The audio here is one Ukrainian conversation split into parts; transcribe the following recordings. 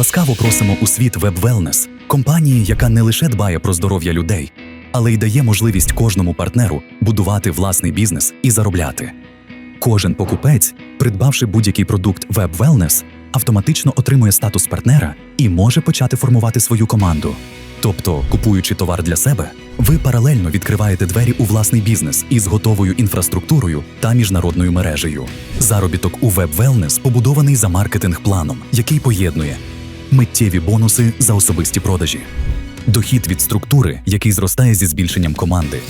Ласкаво просимо у світ WebWellness – компанії, яка не лише дбає про здоров'я людей, але й дає можливість кожному партнеру будувати власний бізнес і заробляти. Кожен покупець, придбавши будь-який продукт WebWellness, автоматично отримує статус партнера і може почати формувати свою команду. Тобто, купуючи товар для себе, ви паралельно відкриваєте двері у власний бізнес із готовою інфраструктурою та міжнародною мережею. Заробіток у WebWellness побудований за маркетинг-планом, який поєднує миттєві бонуси за особисті продажі, дохід від структури, який зростає зі збільшенням команди,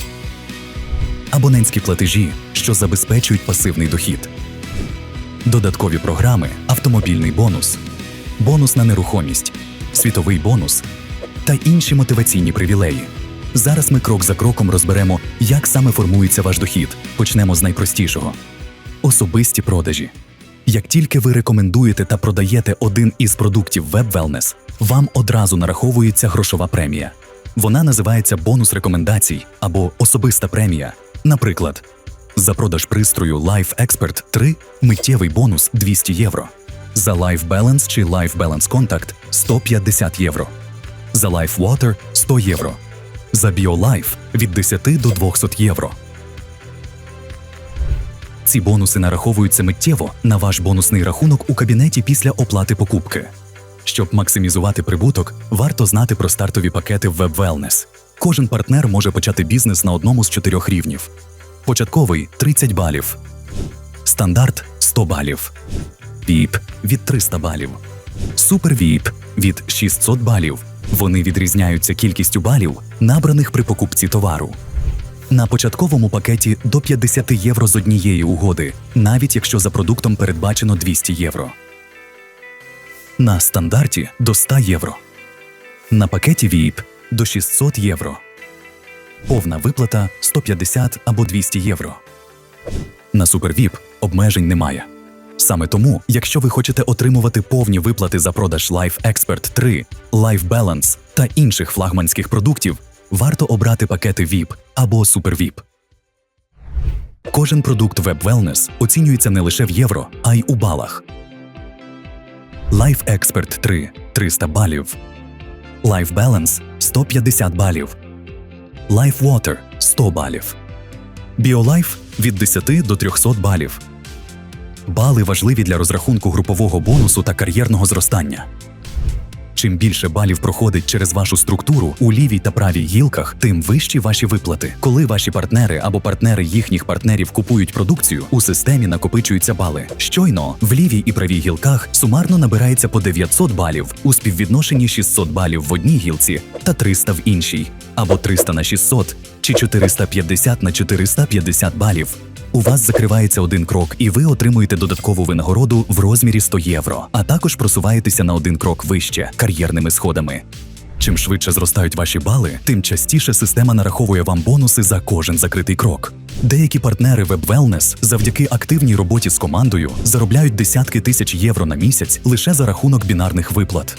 абонентські платежі, що забезпечують пасивний дохід, додаткові програми, автомобільний бонус, бонус на нерухомість, світовий бонус та інші мотиваційні привілеї. Зараз ми крок за кроком розберемо, як саме формується ваш дохід. Почнемо з найпростішого: особисті продажі. Як тільки ви рекомендуєте та продаєте один із продуктів Web Wellness, вам одразу нараховується грошова премія. Вона називається бонус рекомендацій або особиста премія. Наприклад, за продаж пристрою Life Expert 3 миттєвий бонус 200 євро. За Life Balance чи Life Balance Contact 150 євро. За Life Water 100 євро. За BioLife від 10 до 200 євро. Ці бонуси нараховуються миттєво на ваш бонусний рахунок у кабінеті після оплати покупки. Щоб максимізувати прибуток, варто знати про стартові пакети в Web Wellness. Кожен партнер може почати бізнес на одному з чотирьох рівнів: початковий 30 балів, стандарт 100 балів, VIP від 300 балів, Супер VIP від 600 балів. Вони відрізняються кількістю балів, набраних при покупці товару. На початковому пакеті до 50 євро з однієї угоди, навіть якщо за продуктом передбачено 200 євро. На стандарті до 100 євро. На пакеті VIP до 600 євро. Повна виплата 150 або 200 євро. На SuperVIP обмежень немає. Саме тому, якщо ви хочете отримувати повні виплати за продаж Life Expert 3, Life Balance та інших флагманських продуктів, варто обрати пакети VIP або SuperVIP. Кожен продукт Web Wellness оцінюється не лише в євро, а й у балах. Life Expert 3 300 балів. Life Balance 150 балів. Life Water 100 балів. BioLife від 10 до 300 балів. Бали важливі для розрахунку групового бонусу та кар'єрного зростання. Чим більше балів проходить через вашу структуру у лівій та правій гілках, тим вищі ваші виплати. Коли ваші партнери або партнери їхніх партнерів купують продукцію, у системі накопичуються бали. Щойно в лівій і правій гілках сумарно набирається по 900 балів у співвідношенні 600 балів в одній гілці та 300 в іншій, або 300 на 600 чи 450 на 450 балів. У вас закривається один крок, і ви отримуєте додаткову винагороду в розмірі 100 євро, а також просуваєтеся на один крок вище кар'єрними сходами. Чим швидше зростають ваші бали, тим частіше система нараховує вам бонуси за кожен закритий крок. Деякі партнери Web Wellness завдяки активній роботі з командою заробляють десятки тисяч євро на місяць лише за рахунок бінарних виплат.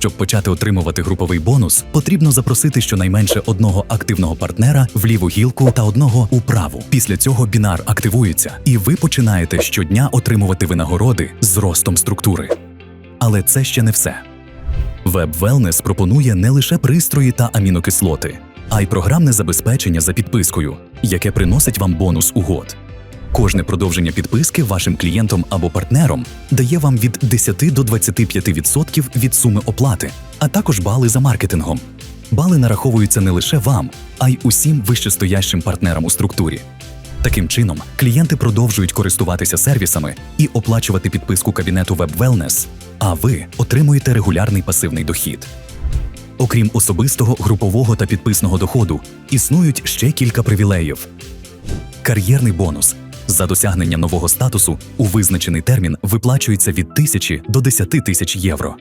Щоб почати отримувати груповий бонус, потрібно запросити щонайменше одного активного партнера в ліву гілку та одного у праву. Після цього бінар активується, і ви починаєте щодня отримувати винагороди з ростом структури. Але це ще не все. Web Wellness пропонує не лише пристрої та амінокислоти, а й програмне забезпечення за підпискою, яке приносить вам бонус угод. Кожне продовження підписки вашим клієнтом або партнером дає вам від 10 до 25% від суми оплати, а також бали за маркетингом. Бали нараховуються не лише вам, а й усім вищестоящим партнерам у структурі. Таким чином, клієнти продовжують користуватися сервісами і оплачувати підписку кабінету Web Wellness, а ви отримуєте регулярний пасивний дохід. Окрім особистого, групового та підписного доходу, існують ще кілька привілеїв. Кар'єрний бонус за досягнення нового статусу у визначений термін виплачується від 1000 до 10 тисяч євро.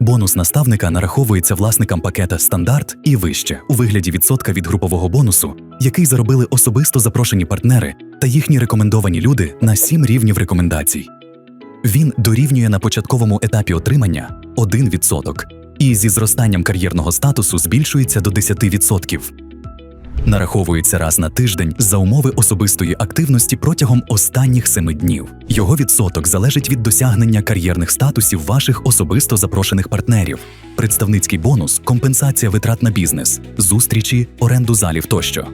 Бонус наставника нараховується власникам пакета стандарт і вище у вигляді відсотка від групового бонусу, який заробили особисто запрошені партнери та їхні рекомендовані люди на 7 рівнів рекомендацій. Він дорівнює на початковому етапі отримання 1% і зі зростанням кар'єрного статусу збільшується до 10%. Нараховується раз на тиждень за умови особистої активності протягом останніх семи днів. Його відсоток залежить від досягнення кар'єрних статусів ваших особисто запрошених партнерів. Представницький бонус, компенсація витрат на бізнес, зустрічі, оренду залів тощо.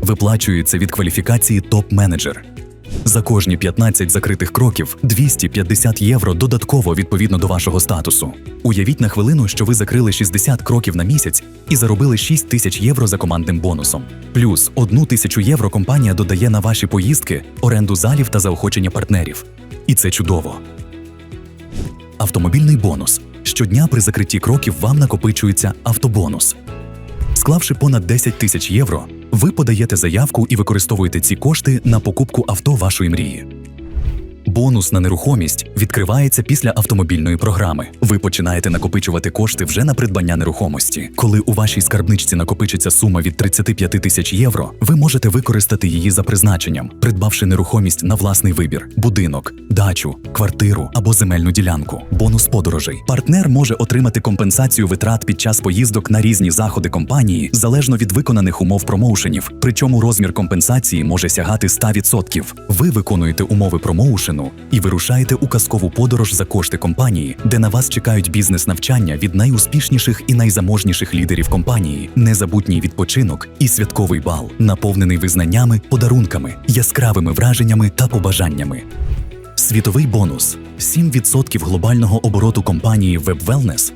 Виплачується від кваліфікації топ-менеджер. За кожні 15 закритих кроків 250 євро додатково відповідно до вашого статусу. Уявіть на хвилину, що ви закрили 60 кроків на місяць і заробили 6 тисяч євро за командним бонусом. Плюс 1 тисячу євро компанія додає на ваші поїздки, оренду залів та заохочення партнерів. І це чудово. Автомобільний бонус. Щодня при закритті кроків вам накопичується автобонус. Склавши понад 10 тисяч євро, ви подаєте заявку і використовуєте ці кошти на покупку авто вашої мрії. Бонус на нерухомість відкривається після автомобільної програми. Ви починаєте накопичувати кошти вже на придбання нерухомості. Коли у вашій скарбничці накопичиться сума від 35 тисяч євро, ви можете використати її за призначенням, придбавши нерухомість на власний вибір: будинок, дачу, квартиру або земельну ділянку. Бонус подорожей. Партнер може отримати компенсацію витрат під час поїздок на різні заходи компанії залежно від виконаних умов промоушенів. Причому розмір компенсації може сягати 100%. Ви виконуєте умови промоушену і вирушаєте у казкову подорож за кошти компанії, де на вас чекають бізнес-навчання від найуспішніших і найзаможніших лідерів компанії, незабутній відпочинок і святковий бал, наповнений визнаннями, подарунками, яскравими враженнями та побажаннями. Світовий бонус 7% глобального обороту компанії WebWellness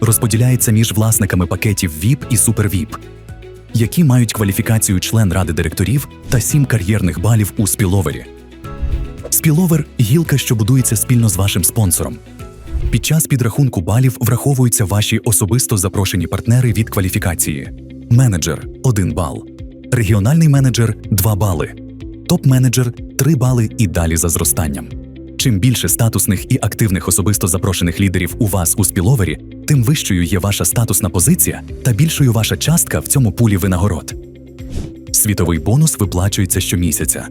розподіляється між власниками пакетів VIP і SuperVIP, які мають кваліфікацію член ради директорів та 7 кар'єрних балів у спіловері. Спіловер гілка, що будується спільно з вашим спонсором. Під час підрахунку балів враховуються ваші особисто запрошені партнери від кваліфікації: менеджер 1 бал, регіональний менеджер 2 бали, топ-менеджер 3 бали і далі за зростанням. Чим більше статусних і активних особисто запрошених лідерів у вас у спіловері, тим вищою є ваша статусна позиція та більшою ваша частка в цьому пулі винагород. Світовий бонус виплачується щомісяця.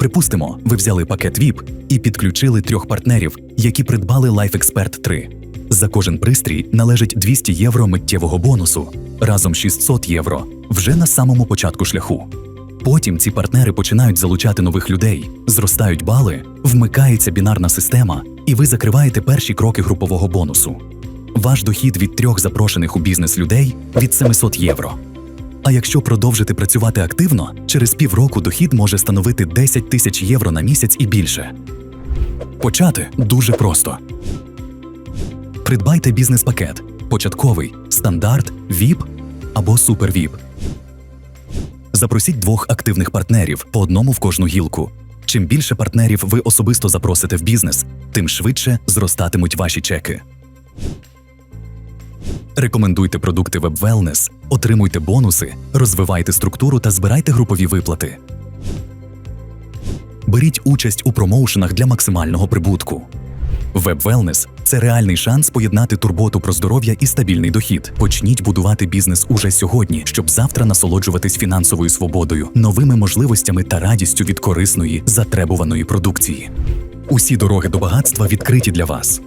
Припустимо, ви взяли пакет VIP і підключили трьох партнерів, які придбали Life Expert 3. За кожен пристрій належить 200 євро миттєвого бонусу, разом 600 євро вже на самому початку шляху. Потім ці партнери починають залучати нових людей, зростають бали, вмикається бінарна система, і ви закриваєте перші кроки групового бонусу. Ваш дохід від трьох запрошених у бізнес людей від 700 євро. А якщо продовжити працювати активно, через півроку дохід може становити 10 тисяч євро на місяць і більше. Почати дуже просто. Придбайте бізнес-пакет початковий, стандарт, VIP або Супер VIP. Запросіть двох активних партнерів по одному в кожну гілку. Чим більше партнерів ви особисто запросите в бізнес, тим швидше зростатимуть ваші чеки. Рекомендуйте продукти Web Wellness, отримуйте бонуси, розвивайте структуру та збирайте групові виплати. Беріть участь у промоушенах для максимального прибутку. Web Wellness – це реальний шанс поєднати турботу про здоров'я і стабільний дохід. Почніть будувати бізнес уже сьогодні, щоб завтра насолоджуватись фінансовою свободою, новими можливостями та радістю від корисної, затребуваної продукції. Усі дороги до багатства відкриті для вас.